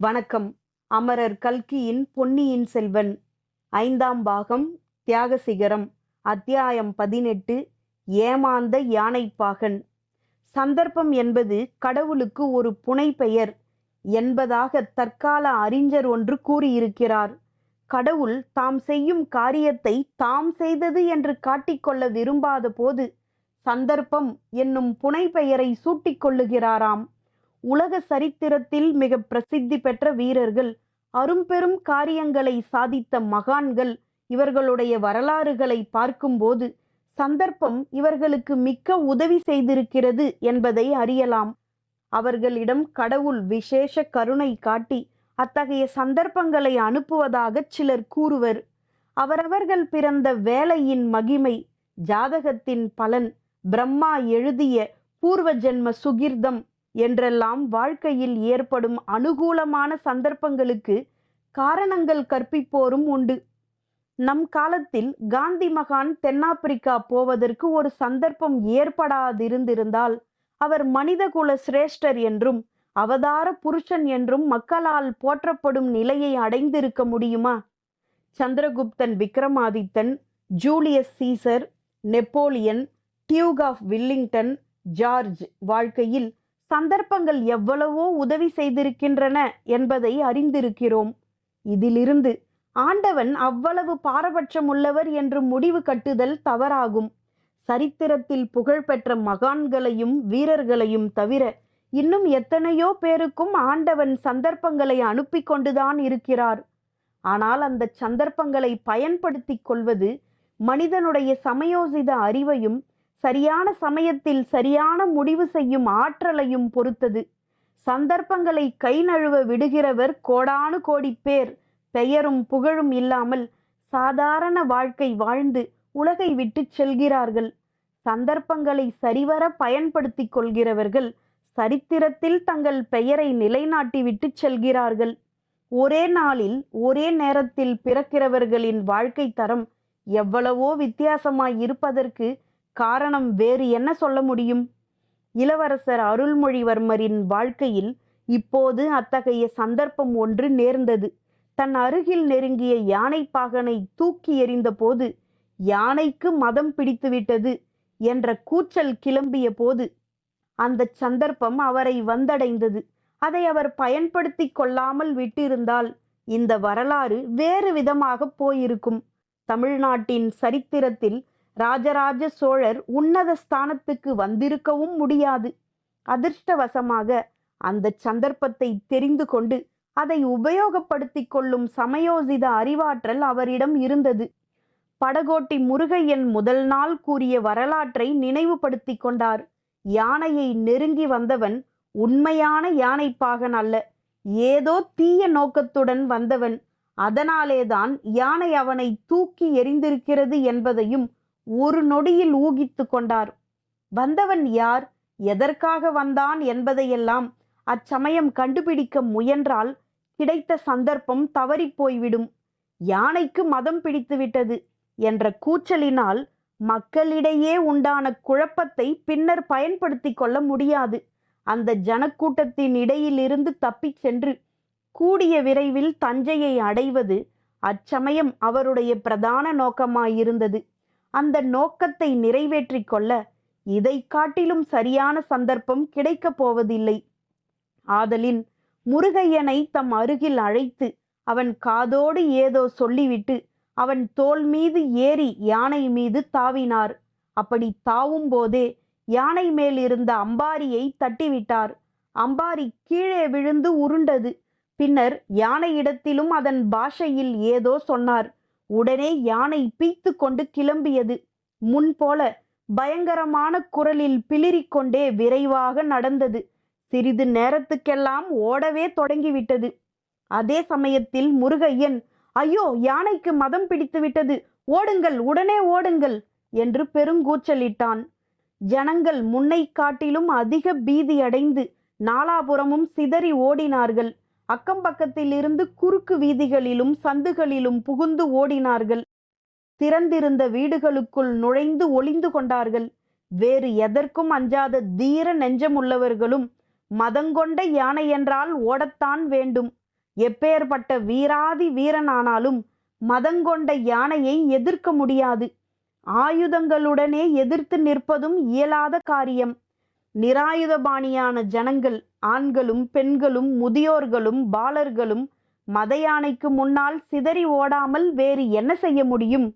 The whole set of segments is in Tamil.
வணக்கம். அமரர் கல்கியின் பொன்னியின் செல்வன் ஐந்தாம் பாகம் தியாகசிகரம் அத்தியாயம் பதினெட்டு ஏமாந்த யானைப்பாகன். சந்தர்ப்பம் என்பது கடவுளுக்கு ஒரு புனைப்பெயர் என்பதாக தற்கால அறிஞர் ஒன்று கூறியிருக்கிறார். கடவுள் தாம் செய்யும் காரியத்தை தாம் செய்தது என்று காட்டிக்கொள்ள விரும்பாத போது சந்தர்ப்பம் என்னும் புனைப்பெயரை சூட்டிக் கொள்ளுகிறாராம். உலக சரித்திரத்தில் மிக பிரசித்தி பெற்ற வீரர்கள் அரும்பெரும் காரியங்களை சாதித்த மகான்கள் இவர்களுடைய வரலாறுகளை பார்க்கும்போது சந்தர்ப்பம் இவர்களுக்கு மிக்க உதவி செய்திருக்கிறது என்பதை அறியலாம். அவர்களிடம் கடவுள் விசேஷ கருணை காட்டி அத்தகைய சந்தர்ப்பங்களை அனுப்புவதாக சிலர் கூறுவர். அவரவர்கள் பிறந்த வேலையின் மகிமை ஜாதகத்தின் பலன் பிரம்மா எழுதிய பூர்வ ஜென்ம சுகிர்தம் என்றெல்லாம் வாழ்க்கையில் ஏற்படும் அனுகூலமான சந்தர்ப்பங்களுக்கு காரணங்கள் கற்பிப்போரும் உண்டு. நம் காலத்தில் காந்தி மகான் தென்னாப்பிரிக்கா போவதற்கு ஒரு சந்தர்ப்பம் ஏற்படாதிருந்திருந்தால் அவர் மனிதகுல சிரேஷ்டர் என்றும் அவதார புருஷன் என்றும் மக்களால் போற்றப்படும் நிலையை அடைந்திருக்க முடியுமா? Chandraguptan Vikramadithan Julius Caesar Napoleon duke of Wellington George வாழ்க்கையில் சந்தர்ப்பங்கள் எவ்வளவோ உதவி செய்திருக்கின்றன என்பதை அறிந்திருக்கிறோம். இதிலிருந்து ஆண்டவன் அவ்வளவு பாரபட்சமுள்ளவர் என்று முடிவு கட்டுதல் தவறாகும். சரித்திரத்தில் புகழ்பெற்ற மகான்களையும் வீரர்களையும் தவிர இன்னும் எத்தனையோ பேருக்கும் ஆண்டவன் சந்தர்ப்பங்களை அனுப்பி கொண்டுதான் இருக்கிறார். ஆனால் அந்த சந்தர்ப்பங்களை பயன்படுத்திக் கொள்வது மனிதனுடைய சமயோசித அறிவையும் சரியான சமயத்தில் சரியான முடிவு செய்யும் ஆற்றலையும் பொறுத்தது. சந்தர்ப்பங்களை கை நழுவ விடுகிறவர் கோடானு கோடி பேர். பெயரும் புகழும் இல்லாமல் சாதாரண வாழ்க்கை வாழ்ந்து உலகை விட்டு செல்கிறார்கள். சந்தர்ப்பங்களை சரிவர பயன்படுத்திக் கொள்கிறவர்கள் சரித்திரத்தில் தங்கள் பெயரை நிலைநாட்டி விட்டு செல்கிறார்கள். ஒரே நாளில் ஒரே நேரத்தில் பிறக்கிறவர்களின் வாழ்க்கை தரம் எவ்வளவோ வித்தியாசமாய் இருப்பதற்கு காரணம் வேறு என்ன சொல்ல முடியும்? இளவரசர் அருள்மொழிவர்மரின் வாழ்க்கையில் இப்போது அத்தகைய சந்தர்ப்பம் ஒன்று நேர்ந்தது. தன் அருகில் நெருங்கிய யானை பாகனை தூக்கி எறிந்த போது யானைக்கு மதம் பிடித்துவிட்டது என்ற கூச்சல் கிளம்பிய போது அந்த சந்தர்ப்பம் அவரை வந்தடைந்தது. அதை அவர் பயன்படுத்தி கொள்ளாமல் விட்டிருந்தால் இந்த வரலாறு வேறு விதமாக போயிருக்கும். தமிழ்நாட்டின் சரித்திரத்தில் ராஜராஜ சோழர் உன்னத ஸ்தானத்துக்கு வந்திருக்கவும் முடியாது. அதிர்ஷ்டவசமாக அந்த சந்தர்ப்பத்தை தெரிந்து கொண்டு அதை உபயோகப்படுத்தி கொள்ளும் சமயோசித அறிவாற்றல் அவரிடம் இருந்தது. படகோட்டி முருகையன் முதல் நாள் கூறிய வரலாற்றை நினைவுபடுத்தி கொண்டார். யானையை நெருங்கி வந்தவன் உண்மையான யானைப்பாகன் அல்ல ஏதோ தீய நோக்கத்துடன் வந்தவன். அதனாலேதான் யானை அவனை தூக்கி எறிந்திருக்கிறது என்பதையும் ஒரு நொடியில் ஊகித்து கொண்டார். வந்தவன் யார்? எதற்காக வந்தான் என்பதையெல்லாம் அச்சமயம் கண்டுபிடிக்க முயன்றால் கிடைத்த சந்தர்ப்பம் தவறிப் போய்விடும். யானைக்கு மதம் பிடித்துவிட்டது என்ற கூச்சலினால் மக்களிடையே உண்டான குழப்பத்தை பின்னர் பயன்படுத்தி கொள்ள முடியாது. அந்த ஜனக்கூட்டத்தின் இடையிலிருந்து தப்பிச் சென்று கூடிய விரைவில் தஞ்சையை அடைவது அச்சமயம் அவருடைய பிரதான நோக்கமாயிருந்தது. அந்த நோக்கத்தை நிறைவேற்றிக் கொள்ள இதை காட்டிலும் சரியான சந்தர்ப்பம் கிடைக்கப் போவதில்லை. ஆதலின் முருகையனை தம் அருகில் அழைத்து அவன் காதோடு ஏதோ சொல்லிவிட்டு அவன் தோல் மீது ஏறி யானை மீது தாவினார். அப்படி தாவும் போதே யானை மேல் இருந்த அம்பாரியை தட்டிவிட்டார். அம்பாரி கீழே விழுந்து உருண்டது. பின்னர் யானையிடத்திலும் அதன் பாஷையில் ஏதோ சொன்னார். உடனே யானை பீய்த்து கொண்டு கிளம்பியது முன்போல பயங்கரமான குரலில் பிளிரிக்கொண்டே விரைவாக நடந்தது. சிறிது நேரத்துக்கெல்லாம் ஓடவே தொடங்கிவிட்டது. அதே சமயத்தில் முருகையன் ஐயோ யானைக்கு மதம் பிடித்து விட்டது. ஓடுங்கள் உடனே ஓடுங்கள் என்று பெருங்கூச்சலிட்டான். ஜனங்கள் முன்னை காட்டிலும் அதிக பீதியடைந்து நாலாபுறமும் சிதறி ஓடினார்கள். அக்கம் பக்கத்தில் இருந்து குறுக்கு வீதிகளிலும் சந்துகளிலும் புகுந்து ஓடினார்கள். திறந்திருந்த வீடுகளுக்குள் நுழைந்து ஒளிந்து கொண்டார்கள். வேறு எதற்கும் அஞ்சாத தீர நெஞ்சமுள்ளவர்களும் மதங்கொண்ட யானை என்றால் ஓடத்தான் வேண்டும். எப்பேற்பட்ட வீராதி வீரனானாலும் மதங்கொண்ட யானையை எதிர்க்க முடியாது. ஆயுதங்களுடனே எதிர்த்து நிற்பதும் இயலாத காரியம். நிராயுதபாணியான ஜனங்கள் ஆண்களும் பெண்களும் முதியோர்களும் பாலர்களும் மத யானைக்கு முன்னால் சிதறி ஓடாமல் வேறு என்ன செய்ய முடியும்?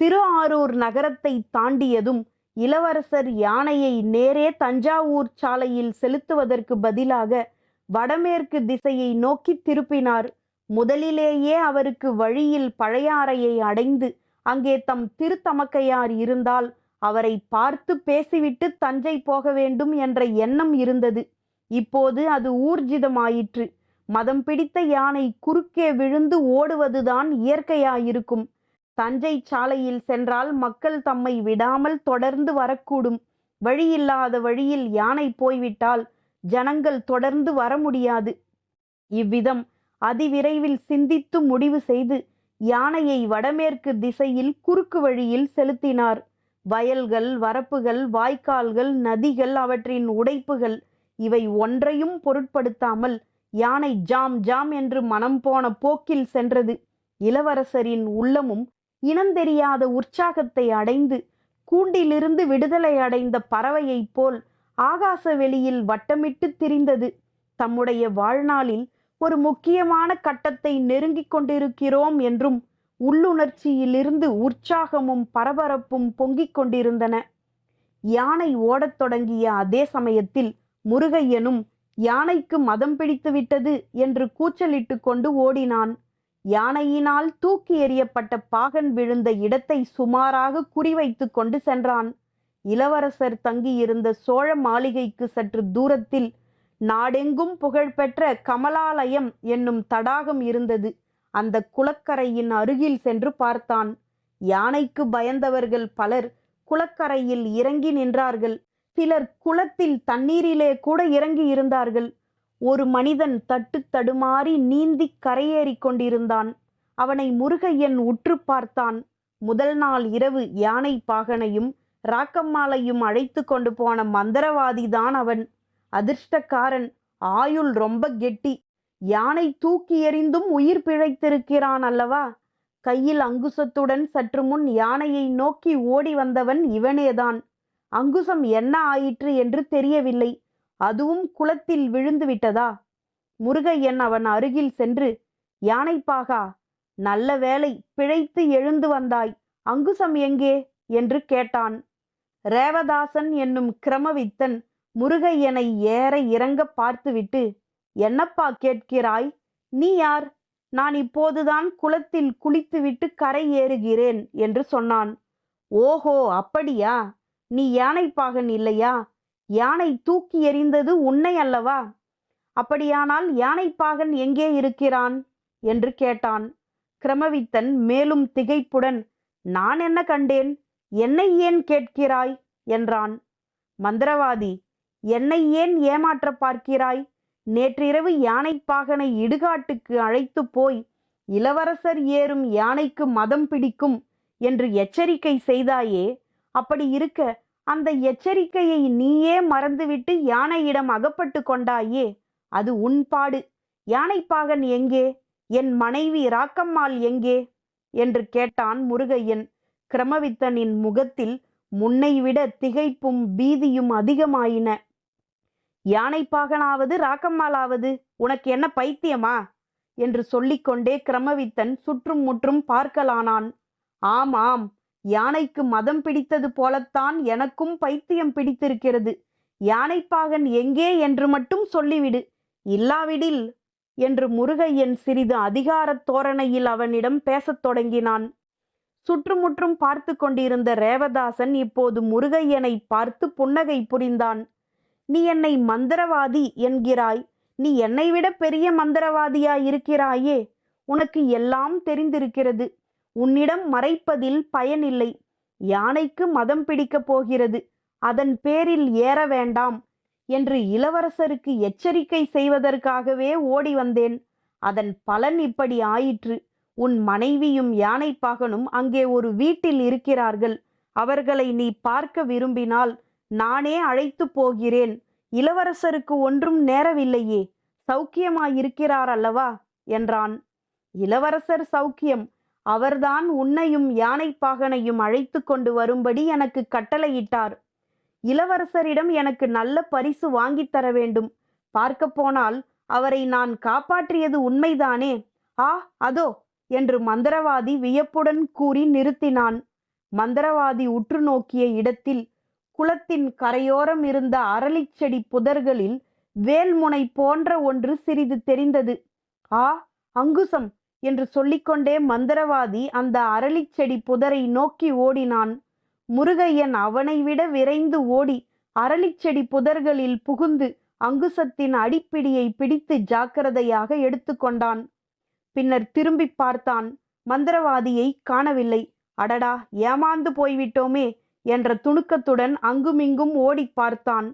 திரு ஆரூர் நகரத்தை தாண்டியதும் இளவரசர் யானையை நேரே தஞ்சாவூர் சாலையில் செலுத்துவதற்கு பதிலாக வடமேற்கு திசையை நோக்கி திருப்பினார். முதலிலேயே அவருக்கு வழியில் பழையாறையை அடைந்து அங்கே தம் திருத்தமக்கையார் இருந்தால் அவரை பார்த்து பேசிவிட்டு தஞ்சை போக வேண்டும் என்ற எண்ணம் இருந்தது. இப்போது அது ஊர்ஜிதமாயிற்று. மதம் பிடித்த யானை குறுக்கே விழுந்து ஓடுவதுதான் இயற்கையாயிருக்கும். தஞ்சை சாலையில் சென்றால் மக்கள் தம்மை விடாமல் தொடர்ந்து வரக்கூடும். வழியில்லாத வழியில் யானை போய்விட்டால் ஜனங்கள் தொடர்ந்து வர முடியாது. இவ்விதம் அதிவிரைவில் சிந்தித்து முடிவு செய்து யானையை வடமேற்கு திசையில் குறுக்கு வழியில் செலுத்தினார். வயல்கள் வரப்புகள் வாய்க்கால்கள் நதிகள் அவற்றின் உடைப்புகள் இவை ஒன்றையும் பொருட்படுத்தாமல் யானை ஜாம் ஜாம் என்று மனம் போன போக்கில் சென்றது. இளவரசரின் உள்ளமும் இனந்தெரியாத உற்சாகத்தை அடைந்து கூண்டிலிருந்து விடுதலை அடைந்த பறவையைப் போல் ஆகாச வெளியில் வட்டமிட்டு திரிந்தது. தம்முடைய வாழ்நாளில் ஒரு முக்கியமான கட்டத்தை நெருங்கிக் கொண்டிருக்கிறோம் என்றும் உள்ளுணர்ச்சியிலிருந்து உற்சாகமும் பரபரப்பும் பொங்கிக் கொண்டிருந்தன. யானை ஓடத் தொடங்கிய அதே சமயத்தில் முருகையனும் யானைக்கு மதம் பிடித்து விட்டது? என்று கூச்சலிட்டு கொண்டு ஓடினான். யானையினால் தூக்கி எறியப்பட்ட பாகன் விழுந்த இடத்தை சுமாராக குறிவைத்து கொண்டு சென்றான். இளவரசர் தங்கியிருந்த சோழ மாளிகைக்கு சற்று தூரத்தில் நாடெங்கும் புகழ்பெற்ற கமலாலயம் என்னும் தடாகம் இருந்தது. அந்த குளக்கரையின் அருகில் சென்று பார்த்தான். யானைக்கு பயந்தவர்கள் பலர் குளக்கரையில் இறங்கி நின்றார்கள். சிலர் குளத்தில் தண்ணீரிலே கூட இறங்கி இருந்தார்கள். ஒரு மனிதன் தட்டு தடுமாறி நீந்தி கரையேறி கொண்டிருந்தான். அவனை முருகையன் உற்று பார்த்தான். முதல் நாள் இரவு யானை பாகனையும் ராக்கம்மாளையும் அழைத்து கொண்டு போன மந்திரவாதிதான் அவன். அதிர்ஷ்டக்காரன் ஆயுள் ரொம்ப கெட்டி. யானை தூக்கி எறிந்தும் உயிர் பிழைத்திருக்கிறான் அல்லவா? கையில் அங்குசத்துடன் சற்று முன் யானையை நோக்கி ஓடி வந்தவன் இவனேதான். அங்குசம் என்ன ஆயிற்று என்று தெரியவில்லை. அதுவும் குளத்தில் விழுந்து விட்டதா? முருகையன் அவன் அருகில் சென்று யானைப்பாகா நல்ல வேலை பிழைத்து எழுந்து வந்தாய். அங்குசம் எங்கே? என்று கேட்டான். ரேவதாசன் என்னும் கிரமவித்தன் முருகையனை ஏற இறங்க பார்த்துவிட்டு என்னப்பா கேட்கிறாய்? நீ யார்? நான் இப்போதுதான் குளத்தில் குளித்துவிட்டு கரை ஏறுகிறேன் என்று சொன்னான். ஓஹோ அப்படியா? நீ யானைப்பாகன் இல்லையா? யானை தூக்கி எறிந்தது உன்னை அல்லவா? அப்படியானால் யானைப்பாகன் எங்கே இருக்கிறான்? என்று கேட்டான். கிரமவித்தன் மேலும் திகைப்புடன் நான் என்ன கண்டேன்? என்னை ஏன் கேட்கிறாய்? என்றான். மந்திரவாதி என்னை ஏன் ஏமாற்ற பார்க்கிறாய்? நேற்றிரவு யானைப்பாகனை இடுகாட்டுக்கு அழைத்து போய் இளவரசர் ஏறும் யானைக்கு மதம் பிடிக்கும் என்று எச்சரிக்கை செய்தாயே அப்படி இருக்க அந்த எச்சரிக்கையை நீயே மறந்துவிட்டு யானையிடம் அகப்பட்டு கொண்டாயே அது உன்பாடு யானைப்பாகன் எங்கே? என் மனைவி ராக்கம்மாள் எங்கே? என்று கேட்டான் முருகையன். கிரமவித்தனின் முகத்தில் முன்னைவிட திகைப்பும் பீதியும் அதிகமாயின. யானைப்பாகனாவது ராக்கம்மாளாவது உனக்கு என்ன பைத்தியமா? என்று சொல்லிக்கொண்டே கிரமவித்தன் சுற்றும் முற்றும் பார்க்கலானான். ஆம் ஆம் யானைக்கு மதம் பிடித்தது போலத்தான் எனக்கும் பைத்தியம் பிடித்திருக்கிறது. யானைப்பாகன் எங்கே என்று மட்டும் சொல்லிவிடு. இல்லாவிடில் என்று முருகையன் சிறிது அதிகாரத் தோரணையில் அவனிடம் பேசத் தொடங்கினான். சுற்றுமுற்றும் பார்த்து கொண்டிருந்த ரேவதாசன் இப்போது முருகையனை பார்த்து புன்னகை புரிந்தான். நீ என்னை மந்திரவாதி என்கிறாய். நீ என்னை விட பெரிய மந்திரவாதியாய் இருக்கிறாயே. உனக்கு எல்லாம் தெரிந்திருக்கிறது. உன்னிடம் மறைப்பதில் பயனில்லை. யானைக்கு மதம் பிடிக்கப் போகிறது. அதன் பேரில் ஏற வேண்டாம் என்று இளவரசருக்கு எச்சரிக்கை செய்வதற்காகவே ஓடி வந்தேன். அதன் பலன் இப்படி ஆயிற்று. உன் மனைவியும் யானைப்பாகனும் அங்கே ஒரு வீட்டில் இருக்கிறார்கள். அவர்களை நீ பார்க்க விரும்பினால் நானே அழைத்து போகிறேன். இளவரசருக்கு ஒன்றும் நேரவில்லையே. சௌக்கியமாயிருக்கிறார் அல்லவா? என்றான். இளவரசர் சௌக்கியம். அவர்தான் உன்னையும் யானைப்பாகனையும் அழைத்து கொண்டு வரும்படி எனக்கு கட்டளையிட்டார். இளவரசரிடம் எனக்கு நல்ல பரிசு வாங்கித் தர வேண்டும். பார்க்கப் போனால் அவரை நான் காப்பாற்றியது உண்மைதானே? ஆ அதோ என்று மந்திரவாதி வியப்புடன் கூறி நிறுத்தினான். மந்திரவாதி உற்று நோக்கிய இடத்தில் குளத்தின் கரையோரம் இருந்த அரளிச் செடி புதர்களில் வேல்முனை போன்ற ஒன்று சிறிது தெரிந்தது. ஆ அங்குசம் என்று சொல்லிக்கொண்டே மந்திரவாதி அந்த அரளிச் செடி புதரை நோக்கி ஓடினான். முருகையன் அவனை விட விரைந்து ஓடி அரளிச் செடி புதர்களில் புகுந்து அங்குசத்தின் அடிப்பிடியை பிடித்து ஜாக்கிரதையாக எடுத்துக்கொண்டான் பின்னர் திரும்பி பார்த்தான். மந்திரவாதியை காணவில்லை. அடடா ஏமாந்து போய்விட்டோமே. என்ற துணுக்கத்துடன் அங்குமிங்கும் ஓடிப் பார்த்தான்.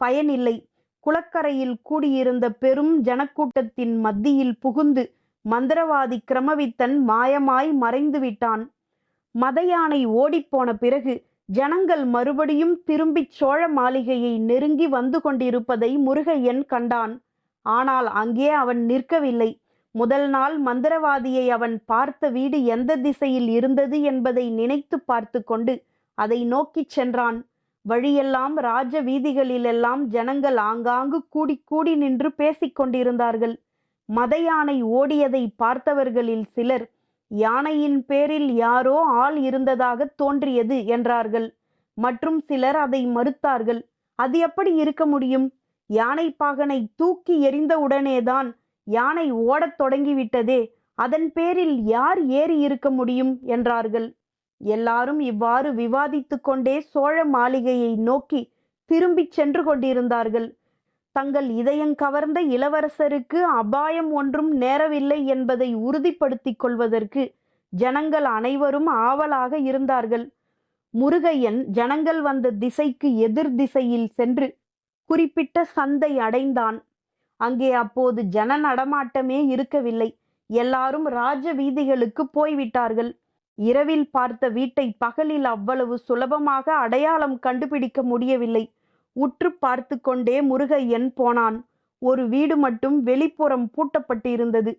பயனில்லை. குளக்கரையில் கூடியிருந்த பெரும் ஜனக்கூட்டத்தின் மத்தியில் புகுந்து மந்திரவாதி கிரமவித்தன் மாயமாய் மறைந்து விட்டான். மதயானை ஓடிப்போன பிறகு ஜனங்கள் மறுபடியும் திரும்பிச் சோழ மாளிகையை நெருங்கி வந்து கொண்டிருப்பதை முருகையன் கண்டான். ஆனால் அங்கே அவன் நிற்கவில்லை. முதல் நாள் மந்திரவாதியை அவன் பார்த்த வீடு எந்த திசையில் இருந்தது என்பதை நினைத்து பார்த்து கொண்டு அதை நோக்கிச் சென்றான். வழியெல்லாம் ராஜ வீதிகளிலெல்லாம் ஜனங்கள் ஆங்காங்கு கூடி கூடி நின்று பேசிக்கொண்டிருந்தார்கள் மத யானை ஓடியதை பார்த்தவர்களில் சிலர் யானையின் பேரில் யாரோ ஆள் இருந்ததாக தோன்றியது என்றார்கள். மற்றும் சிலர் அதை மறுத்தார்கள். அது எப்படி இருக்க முடியும்? யானை பாகனை தூக்கி எறிந்தவுடனேதான் யானை ஓடத் தொடங்கிவிட்டதே. அதன் பேரில் யார் ஏறி இருக்க முடியும்? என்றார்கள். எல்லாரும் இவ்வாறு விவாதித்து கொண்டே சோழ மாளிகையை நோக்கி திரும்பிச் சென்று கொண்டிருந்தார்கள். தங்கள் இதயங்கவர்ந்த இளவரசருக்கு அபாயம் ஒன்றும் நேரவில்லை என்பதை உறுதிப்படுத்திக் கொள்வதற்கு ஜனங்கள் அனைவரும் ஆவலாக இருந்தார்கள். முருகையன் ஜனங்கள் வந்த திசைக்கு எதிர் திசையில் சென்று குறிப்பிட்ட சந்தை அடைந்தான். அங்கே அப்போது ஜன நடமாட்டமே இருக்கவில்லை. எல்லாரும் ராஜ வீதிகளுக்கு போய்விட்டார்கள். இரவில் பார்த்த வீட்டை பகலில் அவ்வளவு சுலபமாக அடையாளம் கண்டுபிடிக்க முடியவில்லை. உற்று பார்த்து கொண்டே முருகையன் போனான். ஒரு வீடு மட்டும் வெளிப்புறம் பூட்டப்பட்டிருந்தது.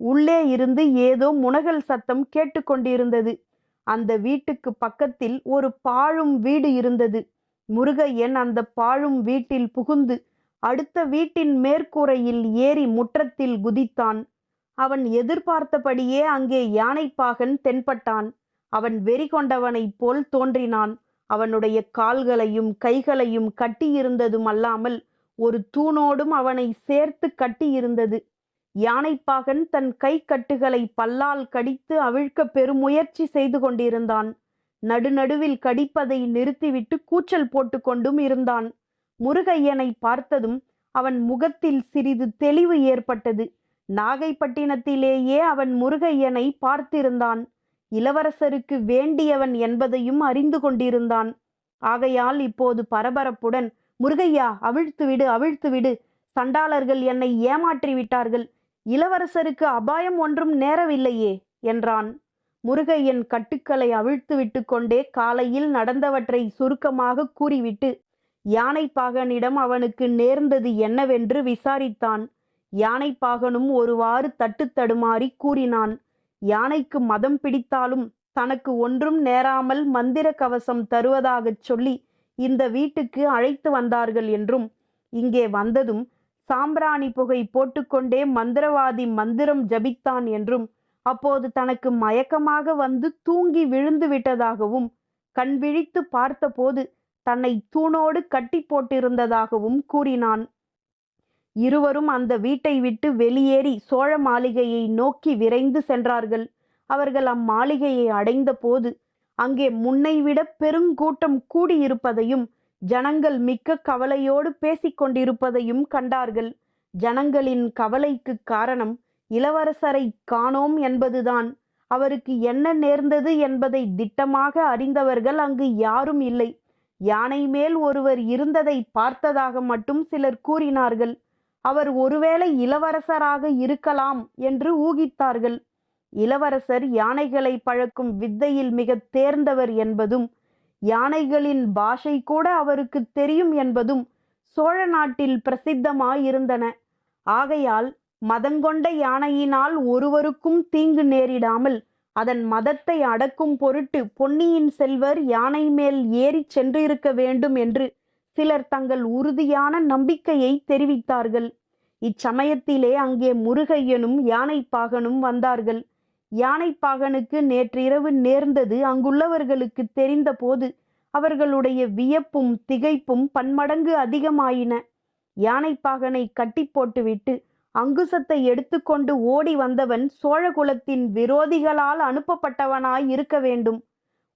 உள்ளே இருந்து ஏதோ முனகல் சத்தம் கேட்டுக்கொண்டிருந்தது அந்த வீட்டுக்கு பக்கத்தில் ஒரு பாழும் வீடு இருந்தது. முருகையன் அந்த பாழும் வீட்டில் புகுந்து அடுத்த வீட்டின் மேற்கூரையில் ஏறி முற்றத்தில் குதித்தான். அவன் எதிர்பார்த்தபடியே அங்கே யானைப்பாகன் தென்பட்டான். அவன் வெறி கொண்டவனைப் போல் தோன்றினான். அவனுடைய கால்களையும் கைகளையும் கட்டியிருந்ததும் அல்லாமல் ஒரு தூணோடும் அவனை சேர்த்து கட்டியிருந்தது. யானைப்பாகன் தன் கை கட்டுகளை பல்லால் கடித்து அவிழ்க்க பெருமுயற்சி செய்து கொண்டிருந்தான். நடுநடுவில் கடிப்பதை நிறுத்திவிட்டு கூச்சல் போட்டுக்கொண்டும் இருந்தான். முருகையனை பார்த்ததும் அவன் முகத்தில் சிறிது தெளிவு ஏற்பட்டது. நாகைப்பட்டினத்திலேயே அவன் முருகையனை பார்த்திருந்தான். இளவரசருக்கு வேண்டியவன் என்பதையும் அறிந்து கொண்டிருந்தான். ஆகையால் இப்போது பரபரப்புடன் முருகையா அவிழ்த்துவிடு அவிழ்த்துவிடு. சண்டாளர்கள் என்னை ஏமாற்றி விட்டார்கள் இளவரசருக்கு அபாயம் ஒன்றும் நேரவில்லையே என்றான். முருகையன் கட்டுக்களை அவிழ்த்து விட்டு கொண்டே காலையில் நடந்தவற்றை சுருக்கமாக கூறிவிட்டு யானைப்பாகனிடம் அவனுக்கு நேர்ந்தது என்னவென்று விசாரித்தான். யானைப்பாகனும் ஒருவாறு தட்டு தடுமாறி கூறினான். யானைக்கு மதம் பிடித்தாலும் தனக்கு ஒன்றும் நேராமல் மந்திர கவசம் தருவதாகச் சொல்லி இந்த வீட்டுக்கு அழைத்து வந்தார்கள் என்றும் இங்கே வந்ததும் சாம்பிராணி புகை போட்டுக்கொண்டே மந்திரவாதி மந்திரம் ஜபித்தான் என்றும் அப்போது தனக்கு மயக்கமாக வந்து தூங்கி விழுந்து விட்டதாகவும் கண் விழித்து பார்த்தபோது தன்னை தூணோடு கட்டி போட்டிருந்ததாகவும் கூறினான். இருவரும் அந்த வீட்டை விட்டு வெளியேறி சோழ மாளிகையை நோக்கி விரைந்து சென்றார்கள். அவர்கள் அம்மாளிகையை அடைந்த போது அங்கே முன்னைவிட பெருங்கூட்டம் கூடியிருப்பதையும் ஜனங்கள் மிக்க கவலையோடு பேசிக்கொண்டிருப்பதையும் கண்டார்கள். ஜனங்களின் கவலைக்கு காரணம் இளவரசரை காணோம் என்பதுதான். அவருக்கு என்ன நேர்ந்தது என்பதை திட்டமாக அறிந்தவர்கள் அங்கு யாரும் இல்லை. யானை மேல் ஒருவர் இருந்ததை பார்த்ததாக மட்டும் சிலர் கூறினார்கள். அவர் ஒருவேளை இளவரசராக இருக்கலாம் என்று ஊகித்தார்கள். இளவரசர் யானைகளை பழக்கும் வித்தையில் மிக தேர்ந்தவர் என்பதும் யானைகளின் பாஷை கூட அவருக்கு தெரியும் என்பதும் சோழ நாட்டில் பிரசித்தமாயிருந்தன. ஆகையால் மதங்கொண்ட யானையினால் ஒருவருக்கும் தீங்கு நேரிடாமல் அதன் மதத்தை அடக்கும் பொருட்டு பொன்னியின் செல்வர் யானை மேல் ஏறிச் சென்றிருக்க வேண்டும் என்று சிலர் தங்கள் உறுதியான நம்பிக்கையை தெரிவித்தார்கள். இச்சமயத்திலே அங்கே முருகையனும் யானைப்பாகனும் வந்தார்கள். யானைப்பாகனுக்கு நேற்றிரவு நேர்ந்தது அங்குள்ளவர்களுக்கு தெரிந்தபோது அவர்களுடைய வியப்பும் திகைப்பும் பன்மடங்கு அதிகமாயின. யானைப்பாகனை கட்டி போட்டுவிட்டு அங்குசத்தை எடுத்துக்கொண்டு ஓடி வந்தவன் சோழகுலத்தின் விரோதிகளால் அனுப்பப்பட்டவனாய் இருக்க வேண்டும்.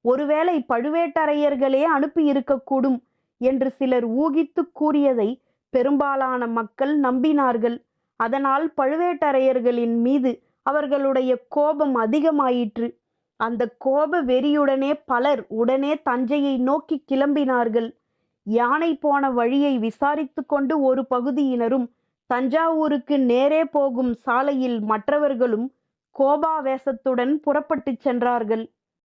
ஒருவேளை பழுவேட்டரையர்களே அனுப்பியிருக்கக்கூடும். என்று சிலர் ஊகித்து கூறியதை பெரும்பாலான மக்கள் நம்பினார்கள். அதனால் பழுவேட்டரையர்களின் மீது அவர்களுடைய கோபம் அதிகமாயிற்று. அந்த கோப வெறியுடனே பலர் உடனே தஞ்சையை நோக்கி கிளம்பினார்கள். யானை போன வழியை விசாரித்து கொண்டு ஒரு பகுதியினரும் தஞ்சாவூருக்கு நேரே போகும் சாலையில் மற்றவர்களும் கோபாவேசத்துடன் புறப்பட்டுச் சென்றார்கள்.